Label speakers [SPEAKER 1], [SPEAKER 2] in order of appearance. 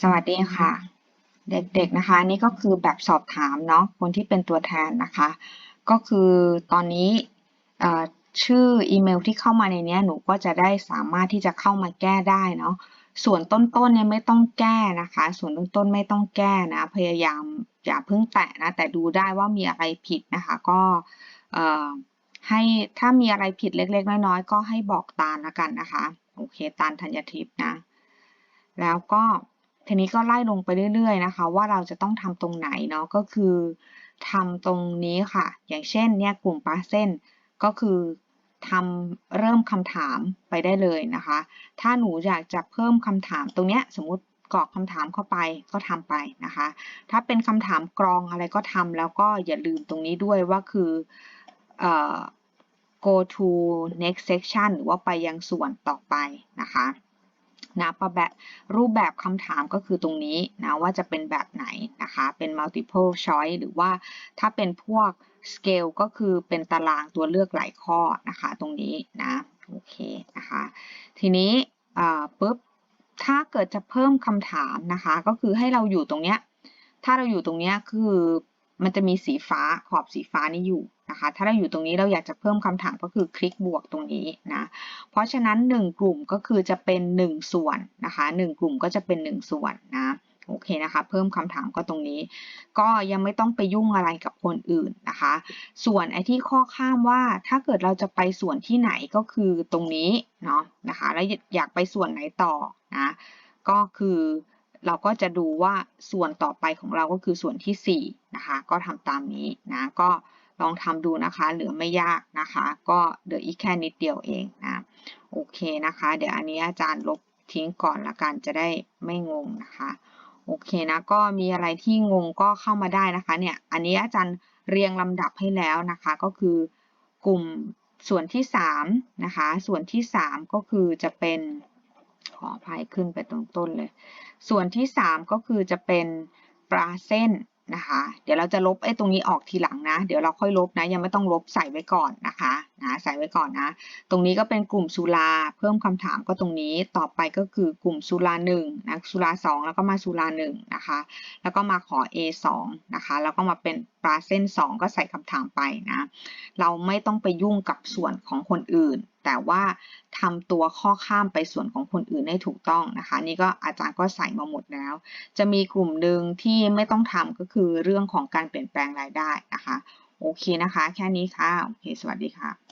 [SPEAKER 1] สวัสดีค่ะ เด็กๆนะคะ นี่ก็คือแบบสอบถามเนาะคนที่เป็นตัวแทนนะคะ ก็คือตอนนี้ชื่ออีเมลที่เข้ามาในนี้หนูก็จะได้สามารถที่จะเข้ามาแก้ได้เนาะส่วนต้นๆเนี่ยไม่ต้องแก้นะคะ ส่วนต้นๆไม่ต้องแก้นะ พยายามอย่าเพิ่งแตะนะ แต่ดูได้ว่ามีอะไรผิดนะคะ ก็ให้ถ้ามีอะไรผิดเล็ก ๆ น้อยๆก็ให้บอกตาลละกันนะคะ โอเค ตาลธัญทิพย์นะ แล้วก็ ทีนี้ก็ไล่ลงไปเรื่อยๆนะคะ ว่าเราจะต้องทำตรงไหนเนาะก็คือทำตรงนี้ค่ะ อย่างเช่นเนี่ยกลุ่มปาเส้นก็คือทำเริ่มคำถามไปได้เลยนะคะ ถ้าหนูอยากจะเพิ่มคำถามตรงเนี้ยสมมติกรอกคำถามเข้าไปก็ทำไปนะคะ ถ้าเป็นคำถามกรองอะไรก็ทำแล้วก็อย่าลืมตรงนี้ด้วยว่าคือเอ่อ go to next section หรือว่าไปยังส่วนต่อไปนะคะ นะประแบบรูปแบบคำถามก็คือตรงนี้นะว่าจะเป็นแบบไหนนะคะ เป็น multiple choice หรือว่าถ้าเป็นพวก scale ก็คือเป็นตารางตัวเลือกหลายข้อนะคะตรงนี้นะโอเคนะคะทีนี้ปุ๊บถ้าเกิดจะเพิ่มคำถามนะคะ ก็คือให้เราอยู่ตรงเนี้ยถ้าเราอยู่ตรงเนี้ยคือ มันจะมีสีฟ้าขอบสีฟ้านี้อยู่นะคะ ถ้าเราอยู่ตรงนี้เราอยากจะเพิ่มคำถามก็คือคลิกบวกตรงนี้นะ เพราะฉะนั้น 1 กลุ่มก็คือจะเป็น 1 ส่วนนะคะ 1 กลุ่มก็จะเป็น 1 ส่วนนะโอเคนะคะ เพิ่มคำถามก็ตรงนี้ ก็ยังไม่ต้องไปยุ่งอะไรกับคนอื่นนะคะ ส่วนไอ้ที่ข้อข้ามว่าถ้าเกิดเราจะไปส่วนที่ไหนก็คือตรงนี้เนาะนะคะ แล้วอยากไปส่วนไหนต่อนะ ก็คือ เราก็จะดูว่าส่วนต่อไปของเราก็คือส่วนที่4นะคะ ก็ทำตามนี้นะ ก็ลองทำดูนะคะ เหลือไม่ยากนะคะ ก็เหลืออีกแค่นิดเดียวเองนะ โอเคนะคะ เดี๋ยวอันนี้อาจารย์ลบทิ้งก่อนละกัน จะได้ไม่งงนะคะ โอเคนะ ก็มีอะไรที่งงก็เข้ามาได้นะคะ เนี่ย อันนี้อาจารย์เรียงลำดับให้แล้วนะคะ ก็คือกลุ่มส่วนที่3นะคะ ส่วนที่ 3 ก็คือจะเป็น ขออภัยขึ้นไปตรงต้นเลย ส่วนที่ 3 ก็คือจะเป็นปลาเส้นนะคะ เดี๋ยวเราจะลบไอ้ตรงนี้ออกทีหลังนะ เดี๋ยวเราค่อยลบนะ ยังไม่ต้องลบใส่ไว้ก่อนนะคะนะใส่ไว้ก่อนนะ ตรงนี้ก็เป็นกลุ่มสุราเพิ่มคำถามก็ตรงนี้ต่อไปก็คือกลุ่มสุราหนึ่งนะสุราสองแล้วก็มาสุราหนึ่งนะคะ แล้วก็มาขอ A 2นะคะแล้วก็มาเป็นปลาเส้น 2 ก็ใส่คำถามไปนะเราไม่ต้องไปยุ่งกับส่วนของคนอื่น แต่ว่าทำตัวข้อข้ามไปส่วนของคนอื่นให้ถูกต้องนะคะ นี่ก็อาจารย์ก็ใส่มาหมดแล้ว จะมีกลุ่มหนึ่งที่ไม่ต้องทำก็คือเรื่องของการเปลี่ยนแปลงรายได้นะคะโอเคนะคะ แค่นี้ค่ะโอเคสวัสดีค่ะ